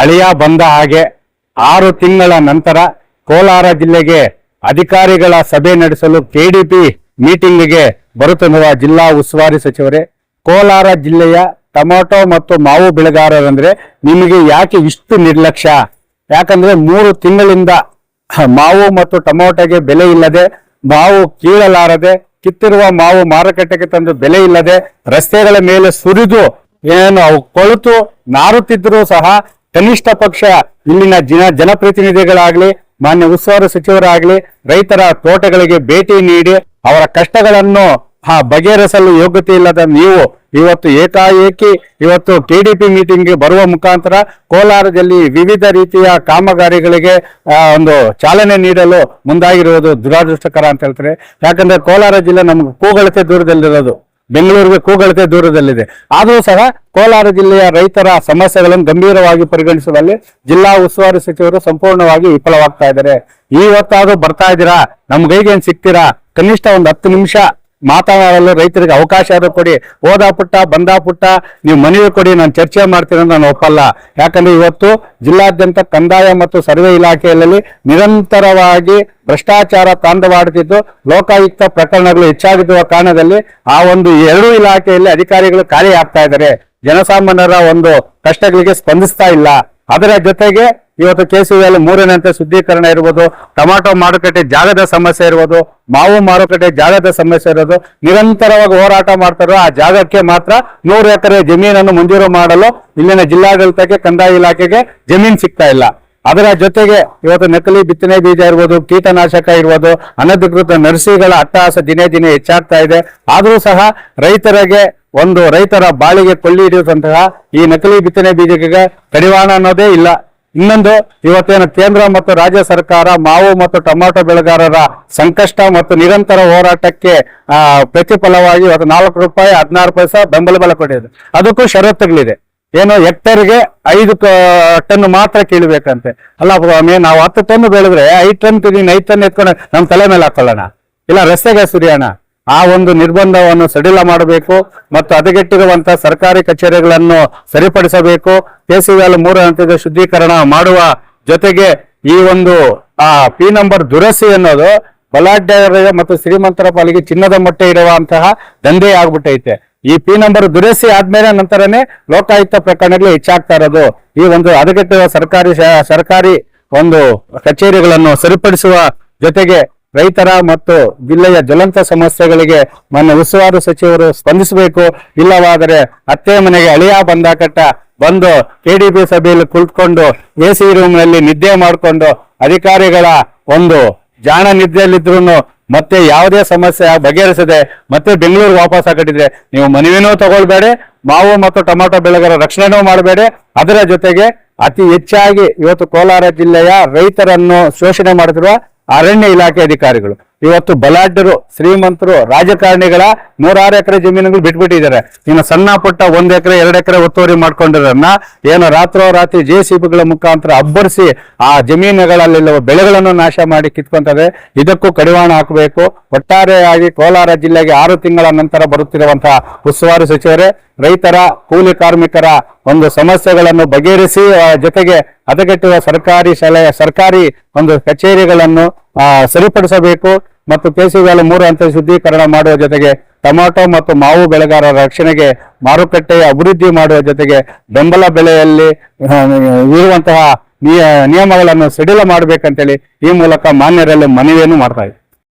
ಅಳಿಯ ಬಂದ ಹಾಗೆ ಆರು ತಿಂಗಳ ನಂತರ ಕೋಲಾರ ಜಿಲ್ಲೆಗೆ ಅಧಿಕಾರಿಗಳ ಸಭೆ ನಡೆಸಲು ಕೆಡಿಪಿ ಮೀಟಿಂಗ್ಗೆ ಬರುತ್ತಿರುವ ಜಿಲ್ಲಾ ಉಸ್ತುವಾರಿ ಸಚಿವರೇ, ಕೋಲಾರ ಜಿಲ್ಲೆಯ ಟೊಮಾಟೊ ಮತ್ತು ಮಾವು ಬೆಳೆಗಾರರಂದ್ರೆ ನಿಮಗೆ ಯಾಕೆ ಇಷ್ಟು ನಿರ್ಲಕ್ಷ್ಯ? ಯಾಕಂದ್ರೆ ಮೂರು ತಿಂಗಳಿಂದ ಮಾವು ಮತ್ತು ಟೊಮೊಟೊಗೆ ಬೆಲೆ ಇಲ್ಲದೆ, ಮಾವು ಕೀಳಲಾರದೆ, ಕಿತ್ತಿರುವ ಮಾವು ಮಾರುಕಟ್ಟೆಗೆ ತಂದು ಬೆಲೆ ಇಲ್ಲದೆ ರಸ್ತೆಗಳ ಮೇಲೆ ಸುರಿದು, ಏನು ಅವು ಕೊಳುತು, ನಾರುತ್ತಿದ್ರೂ ಸಹ ಕನಿಷ್ಠ ಪಕ್ಷ ಇಲ್ಲಿನ ಜನ ಜನಪ್ರತಿನಿಧಿಗಳಾಗ್ಲಿ, ಮಾನ್ಯ ಉಸ್ತುವಾರಿ ಸಚಿವರಾಗ್ಲಿ, ರೈತರ ತೋಟಗಳಿಗೆ ಭೇಟಿ ನೀಡಿ ಅವರ ಕಷ್ಟಗಳನ್ನು ಆ ಬಗೆಹರಿಸಲು ಯೋಗ್ಯತೆ ಇಲ್ಲದ ನೀವು ಇವತ್ತು ಏಕಾಏಕಿ ಇವತ್ತು ಕೆಡಿಪಿ ಮೀಟಿಂಗ್ಗೆ ಬರುವ ಮುಖಾಂತರ ಕೋಲಾರದಲ್ಲಿ ವಿವಿಧ ರೀತಿಯ ಕಾಮಗಾರಿಗಳಿಗೆ ಒಂದು ಚಾಲನೆ ನೀಡಲು ಮುಂದಾಗಿರುವುದು ದುರಾದೃಷ್ಟಕರ ಅಂತ ಹೇಳ್ತಾರೆ. ಯಾಕಂದ್ರೆ ಕೋಲಾರ ಜಿಲ್ಲೆ ನಮ್ಗೆ ಕೂಗಳತೆ ದೂರದಲ್ಲಿರೋದು. ಬೆಂಗಳೂರಿಗೆ ಕೂಗಳತೆ ದೂರದಲ್ಲಿದೆ. ಆದರೂ ಸಹ ಕೋಲಾರ ಜಿಲ್ಲೆಯ ರೈತರ ಸಮಸ್ಯೆಗಳನ್ನು ಗಂಭೀರವಾಗಿ ಪರಿಗಣಿಸುವಲ್ಲಿ ಜಿಲ್ಲಾ ಉಸ್ತುವಾರಿ ಸಚಿವರು ಸಂಪೂರ್ಣವಾಗಿ ವಿಫಲವಾಗ್ತಾ ಇದ್ದಾರೆ. ಇವತ್ತಾದ್ರೂ ಬರ್ತಾ ಇದ್ದೀರಾ? ನಮ್ಗೈಗೇನ್ ಸಿಗ್ತೀರಾ? ಕನಿಷ್ಠ ಒಂದು ಹತ್ತು ನಿಮಿಷ ಮಾತನಾಡಲು ರೈತರಿಗೆ ಅವಕಾಶ ಆದ್ರೂ ಕೊಡಿ, ಹೋದ ಪುಟ್ಟ, ಬಂದ ಪುಟ್ಟ, ನೀವು ಮನವಿ ಕೊಡಿ, ನಾನು ಚರ್ಚೆ ಮಾಡ್ತೀನಿ ನಾನು ಒಪ್ಪಲ್ಲ. ಯಾಕಂದ್ರೆ ಇವತ್ತು ಜಿಲ್ಲಾದ್ಯಂತ ಕಂದಾಯ ಮತ್ತು ಸರ್ವೆ ಇಲಾಖೆಯಲ್ಲಿ ನಿರಂತರವಾಗಿ ಭ್ರಷ್ಟಾಚಾರ ತಾಂಡವಾಡುತ್ತಿದ್ದು, ಲೋಕಾಯುಕ್ತ ಪ್ರಕರಣಗಳು ಹೆಚ್ಚಾಗಿರುವ ಕಾರಣದಲ್ಲಿ ಆ ಒಂದು ಎರಡೂ ಇಲಾಖೆಯಲ್ಲಿ ಅಧಿಕಾರಿಗಳು ಖಾಲಿ ಆಗ್ತಾ ಇದ್ದಾರೆ. ಜನಸಾಮಾನ್ಯರ ಒಂದು ಕಷ್ಟಗಳಿಗೆ ಸ್ಪಂದಿಸ್ತಾ ಇಲ್ಲ. ಅದರ ಜೊತೆಗೆ ಇವತ್ತು ಕೆಸಿಯಲ್ಲಿ ಮೂರನೇ ಹಂತ ಶುದ್ಧೀಕರಣ ಇರ್ಬೋದು, ಟೊಮಾಟೊ ಮಾರುಕಟ್ಟೆ ಜಾಗದ ಸಮಸ್ಯೆ ಇರ್ಬೋದು, ಮಾವು ಮಾರುಕಟ್ಟೆ ಜಾಗದ ಸಮಸ್ಯೆ ಇರೋದು, ನಿರಂತರವಾಗಿ ಹೋರಾಟ ಮಾಡ್ತಾರೋ ಆ ಜಾಗಕ್ಕೆ ಮಾತ್ರ ನೂರು ಎಕರೆ ಜಮೀನನ್ನು ಮಂಜೂರು ಮಾಡಲು ಇಲ್ಲಿನ ಜಿಲ್ಲಾಡಳಿತಕ್ಕೆ ಕಂದಾಯ ಇಲಾಖೆಗೆ ಜಮೀನು ಸಿಗ್ತಾ ಇಲ್ಲ. ಅದರ ಜೊತೆಗೆ ಇವತ್ತು ನಕಲಿ ಬಿತ್ತನೆ ಬೀಜ ಇರ್ಬೋದು, ಕೀಟನಾಶಕ ಇರ್ಬೋದು, ಅನಧಿಕೃತ ನರ್ಸಿಗಳ ಅಟ್ಟಹಾಸ ದಿನೇ ದಿನೇ ಹೆಚ್ಚಾಗ್ತಾ ಇದೆ. ಆದರೂ ಸಹ ರೈತರಿಗೆ ಒಂದು ರೈತರ ಬಾಳಿಗೆ ಕೊಳ್ಳಿ ಹಿಡಿಯುವಂತಹ ಈ ನಕಲಿ ಬಿತ್ತನೆ ಬೀಜಕ್ಕೆ ಕಡಿವಾಣ ಅನ್ನೋದೇ ಇಲ್ಲ. ಇನ್ನೊಂದು, ಇವತ್ತೇನು ಕೇಂದ್ರ ಮತ್ತು ರಾಜ್ಯ ಸರ್ಕಾರ ಮಾವು ಮತ್ತು ಟೊಮಾಟೊ ಬೆಳೆಗಾರರ ಸಂಕಷ್ಟ ಮತ್ತು ನಿರಂತರ ಹೋರಾಟಕ್ಕೆ ಪ್ರತಿಫಲವಾಗಿ ಇವತ್ತು ನಾಲ್ಕು ರೂಪಾಯಿ ಹದಿನಾರು ಪೈಸಾ ಬೆಂಬಲ ಬೆಲೆ ಕೊಟ್ಟಿದೆ. ಅದಕ್ಕೂ ಷರತ್ತುಗಳಿದೆ. ಏನು ಹೆಕ್ಟರ್ಗೆ ಐದು ಟನ್ ಮಾತ್ರ ಕೀಳ್ಬೇಕಂತೆ. ಅಲ್ಲ ಸ್ವಾಮಿ, ನಾವು ಹತ್ತು ಟನ್ ಬೆಳೆದ್ರೆ ಐದು ಟನ್ ನೀನು ಐದು ಟನ್ ಎತ್ಕೊಂಡು ನಮ್ಮ ತಲೆ ಮೇಲೆ ಹಾಕೊಳ್ಳೋಣ. ಇಲ್ಲ ರಸ್ತೆಗೆ ಸುರಿಯೋಣ. ಆ ಒಂದು ನಿರ್ಬಂಧವನ್ನು ಸಡಿಲ ಮಾಡಬೇಕು ಮತ್ತು ಹದಗೆಟ್ಟಿರುವಂತಹ ಸರ್ಕಾರಿ ಕಚೇರಿಗಳನ್ನು ಸರಿಪಡಿಸಬೇಕು. ಕೆಸಿಎಲ್ ಮೂರು ಹಂತದ ಶುದ್ಧೀಕರಣ ಮಾಡುವ ಜೊತೆಗೆ ಈ ಒಂದು, ಆ, ಪಿ ನಂಬರ್ ದುರಸ್ತಿ ಅನ್ನೋದು ಬಲಾಢ್ಯರ ಮತ್ತು ಶ್ರೀಮಂತರ ಪಾಲಿಗೆ ಚಿನ್ನದ ಮೊಟ್ಟೆ ಇಡುವಂತಹ ದಂಧೆ ಆಗ್ಬಿಟ್ಟೈತೆ ಈ ಪಿ ನಂಬರ್ ದುರಸ್ತಿ ಆದ್ಮೇಲೆ ನಂತರನೇ ಲೋಕಾಯುಕ್ತ ಪ್ರಕರಣಗಳು ಹೆಚ್ಚಾಗ್ತಾ ಇರೋದು. ಈ ಒಂದು ಹದಗೆಟ್ಟಿರುವ ಸರ್ಕಾರಿ ಸರ್ಕಾರಿ ಒಂದು ಕಚೇರಿಗಳನ್ನು ಸರಿಪಡಿಸುವ ಜೊತೆಗೆ ರೈತರ ಮತ್ತು ಜಿಲ್ಲೆಯ ಜ್ವಲಂತ ಸಮಸ್ಯೆಗಳಿಗೆ ಮನ್ನ ಉಸ್ತುವಾರಿ ಸಚಿವರು ಸ್ಪಂದಿಸಬೇಕು. ಇಲ್ಲವಾದರೆ ಅತ್ತೆ ಮನೆಗೆ ಅಳಿಯ ಬಂದಾಕಟ್ಟ ಬಂದು ಕೆಡಿಪಿ ಸಭೆಯಲ್ಲಿ ಕುಳಿತುಕೊಂಡು ಎ ಸಿ ರೂಮ್ನಲ್ಲಿ ನಿದ್ದೆ ಮಾಡಿಕೊಂಡು ಅಧಿಕಾರಿಗಳ ಒಂದು ಜಾಣ ನಿದ್ದೆಯಲ್ಲಿದ್ರು ಮತ್ತೆ ಯಾವುದೇ ಸಮಸ್ಯೆ ಬಗೆಹರಿಸದೆ ಮತ್ತೆ ಬೆಂಗಳೂರು ವಾಪಸ್ ಹಾಕಿದ್ರೆ ನೀವು ಮನವಿನೂ ತಗೊಳ್ಬೇಡಿ, ಮಾವು ಮತ್ತು ಟೊಮಾಟೊ ಬೆಳೆಗಾರ ರಕ್ಷಣೆನೂ ಮಾಡಬೇಡಿ. ಅದರ ಜೊತೆಗೆ ಅತಿ ಹೆಚ್ಚಾಗಿ ಇವತ್ತು ಕೋಲಾರ ಜಿಲ್ಲೆಯ ರೈತರನ್ನು ಶೋಷಣೆ ಮಾಡುತ್ತಿರುವ ಅರಣ್ಯ ಇಲಾಖೆ ಅಧಿಕಾರಿಗಳು. ಇವತ್ತು ಬಲಾಢ್ಯರು, ಶ್ರೀಮಂತರು, ರಾಜಕಾರಣಿಗಳ ನೂರಾರು ಎಕರೆ ಜಮೀನುಗಳು ಬಿಟ್ಬಿಟ್ಟಿದ್ದಾರೆ. ಇನ್ನು ಸಣ್ಣ ಪುಟ್ಟ ಒಂದ್ ಎಕರೆ, ಎರಡು ಎಕರೆ ಒತ್ತುವರಿ ಮಾಡ್ಕೊಂಡಿರೋನ್ನ ಏನು ರಾತ್ರೋರಾತ್ರಿ ಜೆ ಸಿ ಬಿಗಳ ಮುಖಾಂತರ ಅಬ್ಬರಿಸಿ ಆ ಜಮೀನುಗಳಲ್ಲಿರುವ ಬೆಳೆಗಳನ್ನು ನಾಶ ಮಾಡಿ ಕಿತ್ಕೊಂತದೆ. ಇದಕ್ಕೂ ಕಡಿವಾಣ ಹಾಕಬೇಕು. ಒಟ್ಟಾರೆಯಾಗಿ ಕೋಲಾರ ಜಿಲ್ಲೆಗೆ ಆರು ತಿಂಗಳ ನಂತರ ಬರುತ್ತಿರುವಂತಹ ಉಸ್ತುವಾರಿ ಸಚಿವರೇ, ರೈತರ, ಕೂಲಿ ಕಾರ್ಮಿಕರ ಒಂದು ಸಮಸ್ಯೆಗಳನ್ನು ಬಗೆಹರಿಸಿ ಜೊತೆಗೆ ಹದಗೆಟ್ಟುವ ಸರ್ಕಾರಿ ಶಾಲೆಯ ಸರ್ಕಾರಿ ಒಂದು ಕಚೇರಿಗಳನ್ನು ಸರಿಪಡಿಸಬೇಕು ಮತ್ತು ಕೇಸಿಗಳ ಮೂರು ಹಂತ ಶುದ್ಧೀಕರಣ ಮಾಡುವ ಜೊತೆಗೆ ಟೊಮಾಟೊ ಮತ್ತು ಮಾವು ಬೆಳೆಗಾರರ ರಕ್ಷಣೆಗೆ ಮಾರುಕಟ್ಟೆಯ ಅಭಿವೃದ್ಧಿ ಮಾಡುವ ಜೊತೆಗೆ ಬೆಂಬಲ ಬೆಲೆಯಲ್ಲಿ ಇರುವಂತಹ ನಿಯ- ನಿಯಮಗಳನ್ನು ಸಡಿಲ ಮಾಡಬೇಕಂತೇಳಿ ಈ ಮೂಲಕ ಮಾನ್ಯರಲ್ಲಿ ಮನವಿಯನ್ನು ಮಾಡ್ತಾ